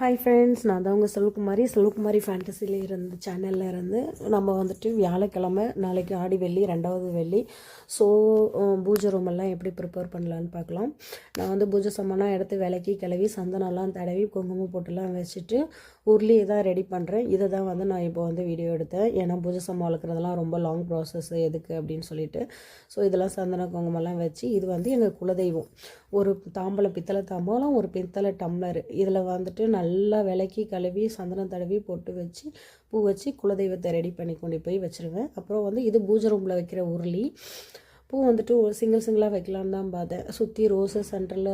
Hi friends நான் தான் உங்கள் செல்வகுமாரி. செல்வகுமாரி ஃபேண்டசியில் இருந்து சேனலில் இருந்து நம்ம வந்துட்டு வியாழக்கிழமை நாளைக்கு ஆடி வெள்ளி ரெண்டாவது வெள்ளி. ஸோ பூஜை ரூம் எல்லாம் எப்படி ப்ரிப்பேர் பண்ணலான்னு பார்க்கலாம். நான் வந்து பூஜை சாமானாக எடுத்து விலக்கி கிளவி சந்தனம்லாம் தடவி குங்குமம் போட்டுலாம் வச்சுட்டு உருளி தான் ரெடி பண்ணுறேன் இதை தான் வந்து நான் இப்போ வந்து வீடியோ எடுத்தேன். ஏன்னா பூஜை சாமான் வளர்க்குறதெல்லாம் ரொம்ப லாங் ப்ராசஸ் எதுக்கு அப்படின்னு சொல்லிட்டு. ஸோ இதெல்லாம் சந்தன குங்குமம்லாம் வச்சு இது வந்து எங்கள் குலதெய்வம். ஒரு தாம்பலம் பித்தளை தாம்பலம் ஒரு பித்தளை டம்ளர் இதில் வந்துட்டு நல்லா நல்லா விளக்கி கழுவி சந்தனம் தடவி பொட்டு வச்சு பூ வச்சு குலதெய்வத்தை ரெடி பண்ணி கொண்டு போய் வச்சுருவேன். அப்புறம் வந்து இது பூஜை ரூமில் வைக்கிற உருளி. பூ வந்துட்டு ஒரு சிங்கிள் சிங்கிளாக வைக்கலான்னு தான் பார்த்தேன். சுற்றி ரோஸு சென்டரில்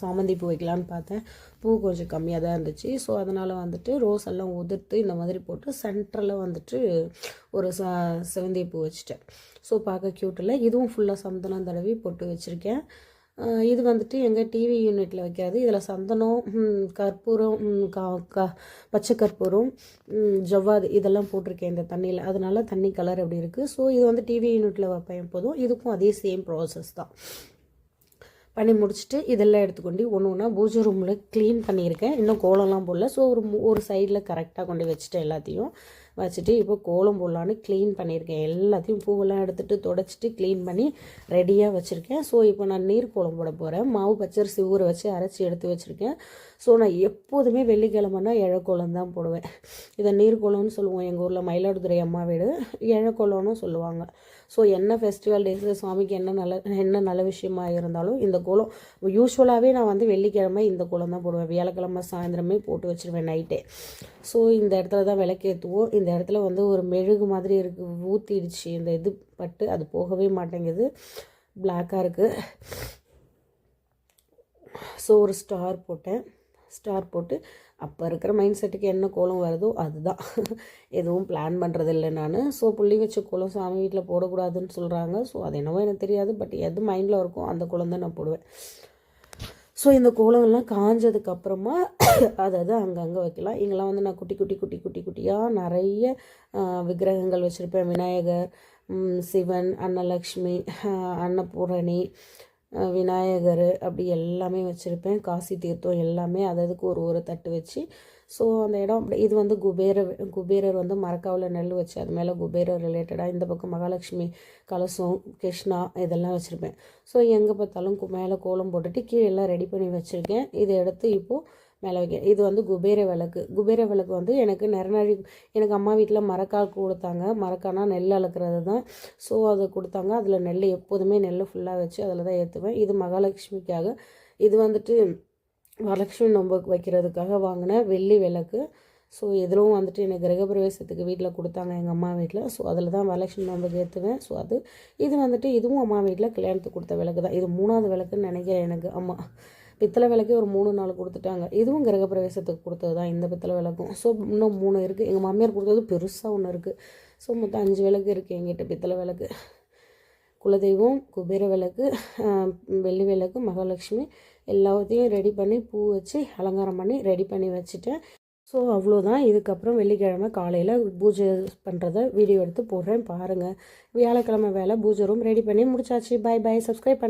சாமந்தி பூ வைக்கலான்னு பார்த்தேன். பூ கொஞ்சம் கம்மியாக தான் இருந்துச்சு. ஸோ அதனால் வந்துட்டு ரோஸ் எல்லாம் உதிர்த்து இந்த மாதிரி போட்டு சென்டரில் வந்துட்டு ஒரு ச செவந்தி பூ வச்சுட்டேன். ஸோ பார்க்க க்யூட்டில் இதுவும் ஃபுல்லாக சந்தனம் தடவி போட்டு வச்சுருக்கேன். இது வந்துட்டு எங்கள் டிவி யூனிட்டில் வைக்கிறது இதில் சந்தனம் கற்பூரம் கா கா பச்சை கற்பூரம் ஜவ்வாது இதெல்லாம் போட்டிருக்கேன் இந்த தண்ணியில். அதனால தண்ணி கலர் அப்படி இருக்குது ஸோ இது வந்து டிவி யூனிட்டில் வைப்பேன் போதும் இதுக்கும் அதே சேம் ப்ராசஸ் தான். பண்ணி முடிச்சுட்டு இதெல்லாம் எடுத்துக்கொண்டு ஒன்று ஒன்றா பூஜை ரூமில் க்ளீன் பண்ணியிருக்கேன். இன்னும் கோலம்லாம் போடல. ஸோ ஒரு ஒரு சைடில் கரெக்டாக கொண்டு வச்சுட்டேன் எல்லாத்தையும். வச்சுட்டு இப்போ கோலம் போடலான்னு க்ளீன் பண்ணியிருக்கேன். எல்லாத்தையும் பூவெல்லாம் எடுத்துகிட்டு தொடச்சிட்டு க்ளீன் பண்ணி ரெடியாக வச்சுருக்கேன். ஸோ இப்போ நான் நீர் கோலம் போட போகிறேன் மாவு பச்சரிசி ஊற வச்சு அரைச்சி எடுத்து வச்சுருக்கேன். ஸோ நான் எப்போதுமே வெள்ளிக்கிழமைனா இழக்கோலம் தான் போடுவேன். இதை நீர்கோலம்னு சொல்லுவோம். எங்கள் ஊரில் மயிலாடுதுறை அம்மா வீடு. இழக்கோலம்னு சொல்லுவாங்க. ஸோ என்ன ஃபெஸ்டிவல் டேஸில் சுவாமிக்கு என்ன நல்ல என்ன நல்ல விஷயமா இருந்தாலும் இந்த கோலம் யூஸ்வலாகவே நான் வந்து வெள்ளிக்கிழமை இந்த கோலம் தான் போடுவேன். வியாழக்கிழமை சாயந்தரமே போட்டு வச்சுருவேன் நைட்டே ஸோ இந்த இடத்துல தான் விளக்கேற்றுவோம் இந்த இடத்துல வந்து ஒரு மெழுகு மாதிரி இருக்குது ஊற்றிடுச்சு இந்த இது பட்டு அது போகவே மாட்டேங்குது. பிளாக்காக இருக்குது ஸோ ஒரு ஸ்டார் போட்டேன். ஸ்டார் போட்டு அப்போ இருக்கிற மைண்ட் செட்டுக்கு என்ன கோலம் வருதோ அதுதான். எதுவும் பிளான் பண்ணுறதில்ல நான். ஸோ புள்ளி வச்ச கோலம் சாமி வீட்டில் போடக்கூடாதுன்னு சொல்கிறாங்க ஸோ அது என்னவோ எனக்கு தெரியாது பட் எது மைண்டில் இருக்கோ அந்த குளம் தான் நான் போடுவேன். ஸோ இந்த கோலங்கள்லாம் காஞ்சதுக்கப்புறமா அதாவது அங்கங்கே வைக்கலாம். இங்கெல்லாம் வந்து நான் குட்டி குட்டி குட்டி குட்டி குட்டியாக நிறைய விக்கிரகங்கள் வச்சுருப்பேன். விநாயகர் சிவன் அன்னலக்ஷ்மி அன்னபூரணி விநாயகர் அப்படி எல்லாமே வச்சுருப்பேன். காசி தீர்த்தம் எல்லாமே அததுக்கு ஒரு ஒரு தட்டு வச்சு ஸோ அந்த இடம் அப்படி இது வந்து குபேரர் குபேரர் வந்து மரக்காவில் நெல் வச்சு அது மேலே குபேரர் ரிலேட்டடாக இந்த பக்கம் மகாலட்சுமி கலசம் கிருஷ்ணா இதெல்லாம் வச்சுருப்பேன். ஸோ எங்கே பார்த்தாலும் மேலே கோலம் போட்டுட்டு கீழே எல்லாம் ரெடி பண்ணி வச்சுருக்கேன். இதை எடுத்து இப்போது மேலே வைக்க இது வந்து குபேர விளக்கு. குபேர விளக்கு வந்து எனக்கு நிறநாழி எனக்கு அம்மா வீட்டில் மரக்கால் கொடுத்தாங்க. மரக்கானா நெல் அளக்கிறது தான். ஸோ அதை கொடுத்தாங்க. அதில் நெல் எப்போதுமே நெல் ஃபுல்லாக வச்சு அதில் தான் ஏற்றுவேன் இது மகாலட்சுமிக்காக. இது வந்துட்டு வரலட்சுமி நோம்புக்கு வைக்கிறதுக்காக வாங்கின வெள்ளி விளக்கு. ஸோ எதிலும் வந்துட்டு எனக்கு கிரகப்பிரவேசத்துக்கு வீட்டில் கொடுத்தாங்க எங்கள் அம்மா வீட்டில் ஸோ அதில் தான் வரலட்சுமி நோம்புக்கு ஏற்றுவேன் ஸோ அது இது வந்துட்டு இதுவும் அம்மா வீட்டில் கல்யாணத்துக்கு கொடுத்த விளக்கு தான். இது மூணாவது விளக்குன்னு நினைக்கிறேன் எனக்கு. அம்மா பித்தளை விளக்கே ஒரு மூணு நாள் கொடுத்துட்டாங்க. இதுவும் கிரகப்பிரவேசத்துக்கு கொடுத்தது தான் இந்த பித்தளை விளக்கும். ஸோ இன்னும் மூணு இருக்குது எங்கள் மாமியார் கொடுத்தது பெருசாக ஒன்று இருக்குது ஸோ மொத்தம் அஞ்சு விளக்கு இருக்குது எங்கிட்ட பித்தளை விளக்கு. குலதெய்வம் குபேர விளக்கு வெள்ளி விளக்கு மகாலட்சுமி எல்லாத்தையும் ரெடி பண்ணி பூ வச்சு அலங்காரம் பண்ணி ரெடி பண்ணி வச்சுட்டேன். ஸோ அவ்வளோதான் இதுக்கப்புறம் வெள்ளிக்கிழமை காலையில் பூஜை பண்ணுறத வீடியோ எடுத்து போடுறேன். பாருங்கள் வியாழக்கிழமை வேலை பூஜை ரூம் ரெடி பண்ணி முடிச்சாச்சு. பாய் பாய் சப்ஸ்கிரைப் பண்ணி.